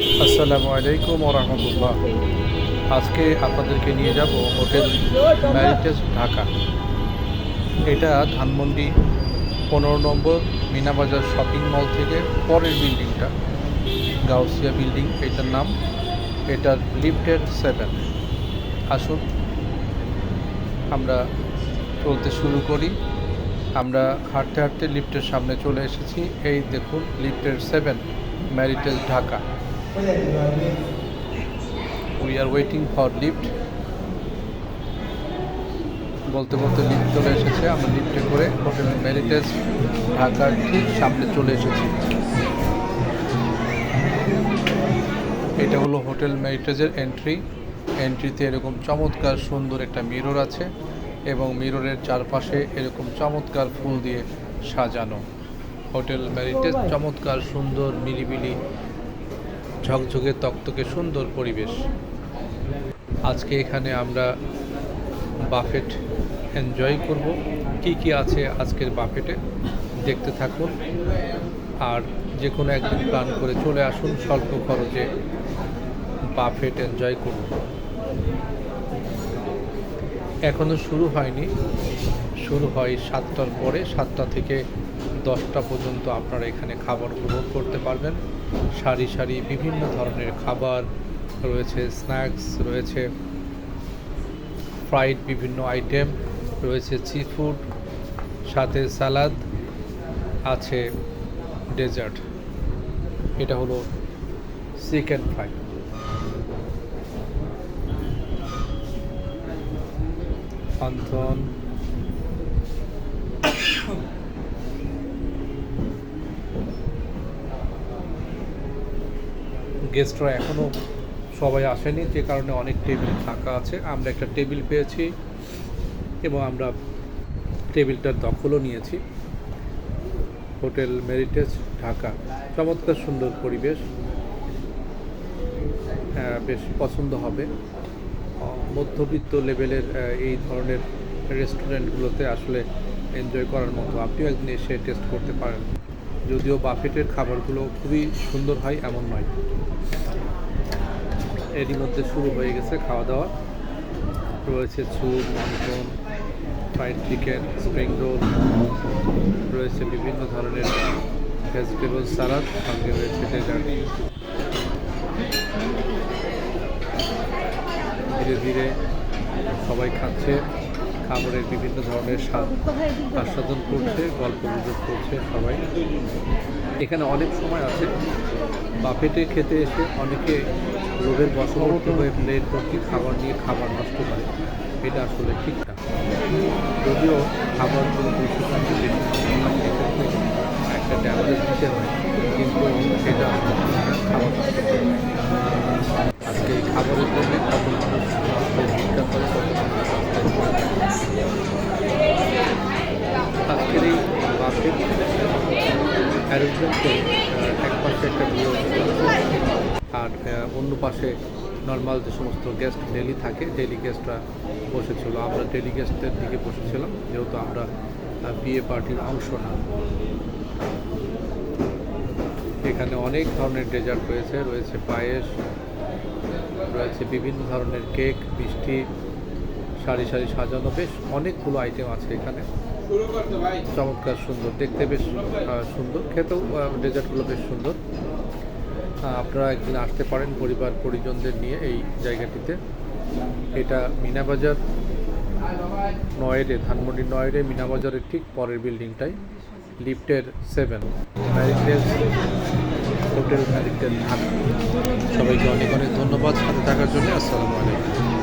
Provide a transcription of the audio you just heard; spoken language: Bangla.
আসসালামু আলাইকুম রহমতুল্লাহ। আজকে আপনাদেরকে নিয়ে যাব হোটেল ম্যারিটেজ ঢাকা। এটা ধানমন্ডি পনেরো নম্বর মিনাবাজার শপিং মল থেকে পরের বিল্ডিংটা। গাউসিয়া বিল্ডিং, এটার নাম। এটার লিফটেড সেভেন। আসুন, আমরা চলতে শুরু করি। আমরা হাঁটতে হাঁটতে লিফটের সামনে চলে এসেছি। এই দেখুন, লিফটের seven Meritage Dhaka. We are waiting for lift বলতে বলতে লিফট চলে এসেছে। আমরা লিফটে করে হোটেল ম্যারিটেজ ঢাকার ঠিক সামনে চলে এসেছি। এটা হলো হোটেল ম্যারিটেজের এন্ট্রি এন্ট্রিতে এরকম চমৎকার সুন্দর একটা মিরর আছে এবং মিররের চারপাশে এরকম চমৎকার ফুল দিয়ে সাজানো। হোটেল ম্যারিটেজ চমৎকার সুন্দর মিলিমিলি ঝকঝকে তকতকে সুন্দর পরিবেশ। আজকে এখানে আমরা বাফেট এনজয় করব। কি কি আছে আজকের বাফেটে দেখতে থাকুন। আর যে কোনো একদিন প্ল্যান করে চলে আসুন, স্বল্প খরচে বাফেট এনজয় করুন। এখনও শুরু হয়নি। শুরু হয় সাতটার পরে, সাতটা থেকে দশটা পর্যন্ত আপনারা এখানে খাবার উপভোগ করতে পারবেন। সারি সারি বিভিন্ন ধরনের খাবার রয়েছে স্ন্যাক্স রয়েছে ফ্রাইড বিভিন্ন আইটেম রয়েছে সি ফুড সাথে সালাদ আছে ডেজার্ট এটা হলো চিকেন ফ্রাই অন্থন গেস্টরা এখনও সবাই আসেনি, যে কারণে অনেক টেবিল ফাঁকা আছে। আমরা একটা টেবিল পেয়েছি এবং আমরা টেবিলটার দখলও নিয়েছি। Hotel Meritage Dhaka. চমৎকার সুন্দর পরিবেশ। বেশ পছন্দ হবে। মধ্যবিত্ত লেভেলের এই ধরনের রেস্টুরেন্টগুলোতে আসলে এনজয় করার মতো। আপনিও একদিন এসে টেস্ট করতে পারেন। যদিও বাফেটের খাবারগুলো খুবই সুন্দর হয়, এমন নয়। এরই মধ্যে শুরু হয়ে গেছে খাওয়া দাওয়া। রয়েছে স্যুপ মাংসন ফ্রাইড চিকেন স্প্রিং রোল রয়েছে বিভিন্ন ধরনের ভেজিটেবল সালাদ সঙ্গে রয়েছে ডেজার্ট ধীরে ধীরে সবাই খাচ্ছে। খাবারের বিভিন্ন ধরনের স্বাদ আস্বাদন করছে, গল্প গুজব করছে সবাই। এখানে অনেক সময় আছে, বাফেটে খেতে এসে অনেকে রোগের বশবর্তী হয়ে প্লেট ভর্তি খাবার নিয়ে খাবার নষ্ট করে। এটা আসলে ঠিক না। যদিও খাবার কোনো বেশি একটা ড্যামেজ দিতে হয়, কিন্তু সেটা এক পাশে একটা আর অন্য পাশে নর্মাল যে সমস্ত গেস্ট ডেলি থাকে ডেলি গেস্টরা বসেছিল। আমরা ডেলি গেস্টদের দিকে বসেছিলাম, যেহেতু আমরা বিয়ে পার্টির অংশ না। এখানে অনেক ধরনের ডেজার্ট রয়েছে রয়েছে পায়েস, রয়েছে বিভিন্ন ধরনের কেক মিষ্টি, সারি সারি সাজানো, বেশ অনেকগুলো আইটেম আছে এখানে। চমৎকার সুন্দর, দেখতে বেশ সুন্দর। খেতেও ডেজার্টগুলো বেশ সুন্দর। আপনারা একদিন আসতে পারেন পরিবার, পরিজনদের নিয়ে এই জায়গাটিতে। এটা মিনাবাজার নয়েডে ধানমন্ডি নয়েডে মিনাবাজারের ঠিক পরের বিল্ডিংটাই, লিফটের সেভেন। হোটেল ম্যারিটেজ ঢাকা। সবাইকে অনেক অনেক ধন্যবাদ। সাথে থাকার জন্য আসসালামু আলাইকুম।